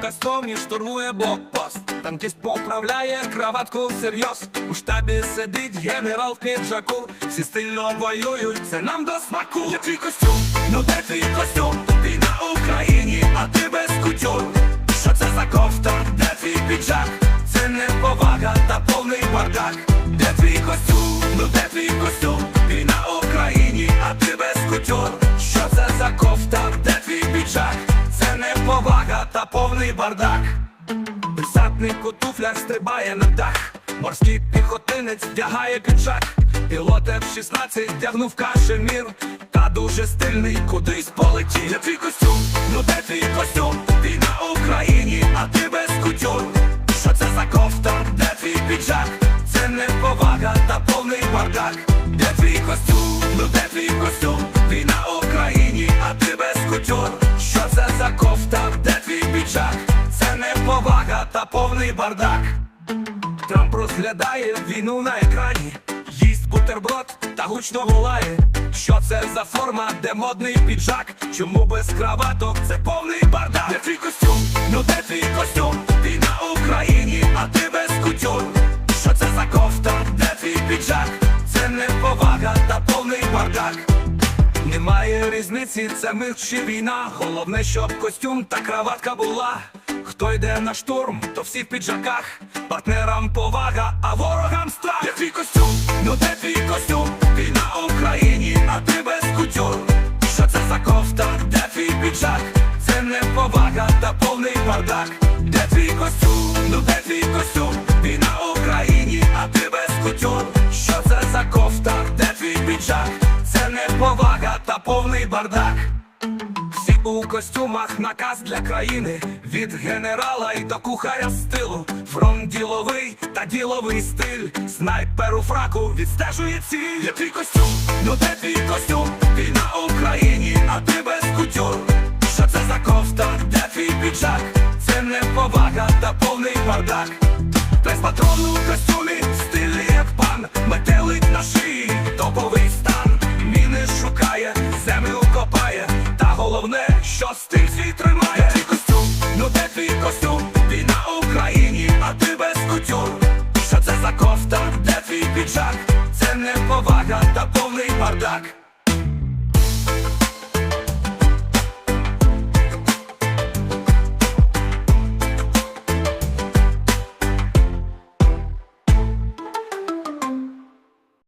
кастомі штурмує блокпост. Танкіст поправляє краватку всерйоз. У штабі сидить генерал в піджаку. Всі стильно воюють, це нам до смаку. Де твій костюм? Ну де твій костюм? Ти на Україні, а ти без кутюр. Повний бардак. Десантник у туфлях стрибає на дах. Морський піхотинець вдягає піджак. Пілот F-16 вдягнув кашемір. Та дуже стильний кудись полетів. Де твій костюм? Ну де твій костюм? Ти на Україні, а ти без кутюр. Що це за кофта? Де твій піджак? Це не повага та повний бардак. Де твій костюм? Ну де твій костюм? Повний бардак. Трамп розглядає війну на екрані, їсть бутерброд та гучно волає. Що це за форма, де модний піджак? Чому без краваток це повний бардак? Де твій костюм? Ну де твій костюм? Ти на Україні, а ти без кутюр. Що це за кофта? Де твій піджак? Це не повага та повний бардак. Немає різниці, це мир чи війна. Головне, щоб костюм та краватка була. Хто йде на штурм, то всі в піджаках. Партнерам повага, а ворогам страх. Де твій костюм? Ну де твій костюм? Ти на Україні, а ти без кутюр. Що це за кофта? Де твій піджак? Це не повага та повний бардак. Де твій костюм? Ну де твій костюм? Ти на Україні, а ти без кутюр. У костюмах наказ для країни від генерала і до кухаря з тилу. Фронт діловий та діловий стиль. Снайпер у фраку відстежує ціль. Де твій костюм? Ну де твій костюм? Ти на Україні, а ти без кутюр. Що це за кофта? Де твій піджак? Це не повага та повний бардак. Без патрону твій костюм? Ти на Україні, а ти без кутюр. Що це за кофта? Де твій піджак? Це не повага та повний бардак.